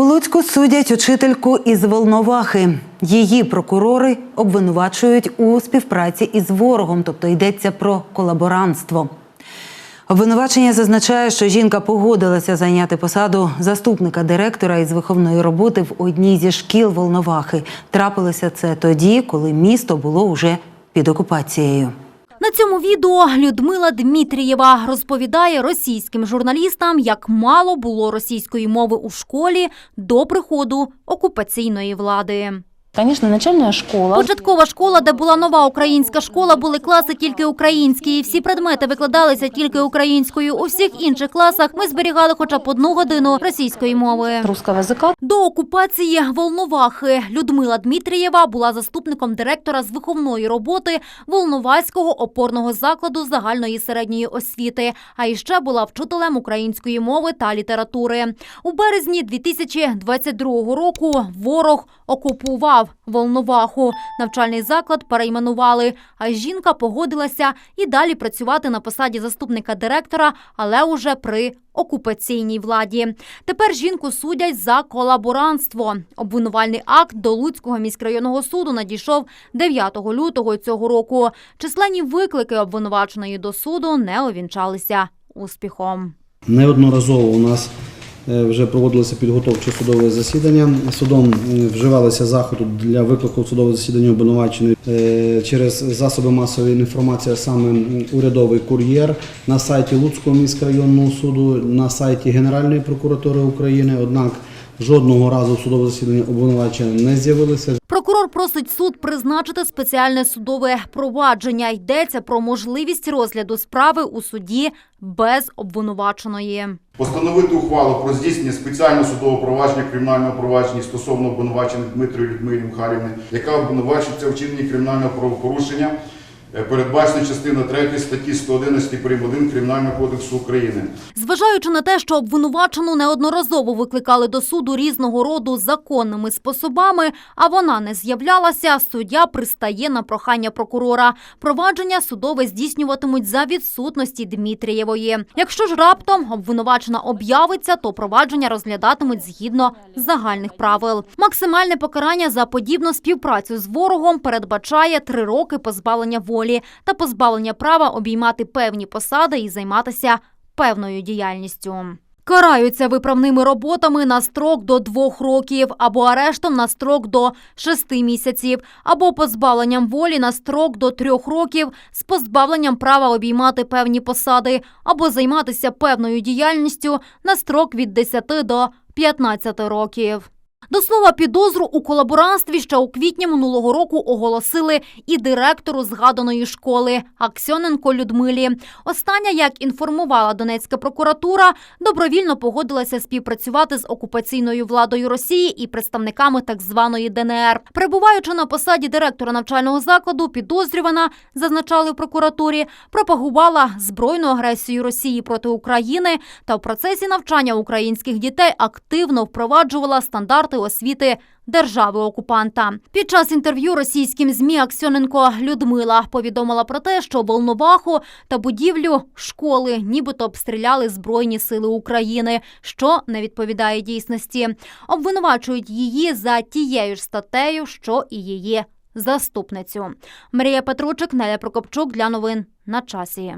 У Луцьку судять учительку із Волновахи. Її прокурори обвинувачують у співпраці із ворогом, тобто йдеться про колаборантство. Обвинувачення зазначає, що жінка погодилася зайняти посаду заступника директора із виховної роботи в одній зі шкіл Волновахи. Трапилося це тоді, коли місто було уже під окупацією. Цьому відео Людмила Дмитрієва розповідає російським журналістам, як мало було російської мови у школі до приходу окупаційної влади. Конечно, начальная школа. Початкова школа, де була нова українська школа, були класи тільки українські. і Всі предмети викладалися тільки українською. У всіх інших класах ми зберігали хоча б одну годину російської мови. русского языка. До окупації Волновахи Людмила Дмитрієва була заступником директора з виховної роботи Волноваського опорного закладу загальної середньої освіти, а іще була вчителем української мови та літератури. У березні 2022 року ворог окупував Волноваху. Навчальний заклад перейменували, а жінка погодилася і далі працювати на посаді заступника директора, але уже при окупаційній владі. Тепер жінку судять за колаборантство. Обвинувальний акт до Луцького міськрайонного суду надійшов 9 лютого цього року. Численні виклики обвинуваченої до суду не увінчалися успіхом. Неодноразово у нас вже проводилося підготовче судове засідання. Судом е, вживалися заходи для виклику судового засідання обвинуваченої е, через засоби масової інформації, саме урядовий кур'єр на сайті Луцького міськрайонного суду, на сайті Генеральної прокуратури України. Однак жодного разу в судове засідання обвинувачення не з'явилися. Прокурор просить суд призначити спеціальне судове провадження. Йдеться про можливість розгляду справи у суді без обвинуваченої. Постановити ухвалу про здійснення спеціального судового провадження кримінального провадження стосовно обвинуваченої Дмитрої Людмилі Михайлівни, яка обвинувачується у вчиненні кримінального правопорушення, е, передбачено частиною 3 статті 111 прим. 1 Кримінального кодексу України. Зважаючи на те, що обвинувачену неодноразово викликали до суду різного роду законними способами, а вона не з'являлася, суддя пристає на прохання прокурора. Провадження судове здійснюватимуть за відсутності Дмитрієвої. Якщо ж раптом обвинувачена об'явиться, то провадження розглядатимуть згідно загальних правил. Максимальне покарання за подібну співпрацю з ворогом передбачає три роки позбавлення волі та позбавлення права обіймати певні посади і займатися певною діяльністю. Караються виправними роботами на строк до двох років, або арештом на строк до шести місяців, або позбавленням волі на строк до трьох років з позбавленням права обіймати певні посади, або займатися певною діяльністю на строк від 10 до 15 років. До слова, підозру у колаборантстві ще у квітні минулого року оголосили і директору згаданої школи Аксьоненко Людмилі. Остання, як інформувала Донецька прокуратура, добровільно погодилася співпрацювати з окупаційною владою Росії і представниками так званої ДНР. Перебуваючи на посаді директора навчального закладу, підозрювана, зазначали в прокуратурі, пропагувала збройну агресію Росії проти України та в процесі навчання українських дітей активно впроваджувала стандарти освіти держави-окупанта. Під час інтерв'ю російським змі Аксьоненко Людмила повідомила про те, що Волноваху та будівлю школи нібито обстріляли збройні сили України, що не відповідає дійсності. Обвинувачують її за тією ж статтею, що і її заступницю. Марія Петручик, Неля Прокопчук для новин на часі.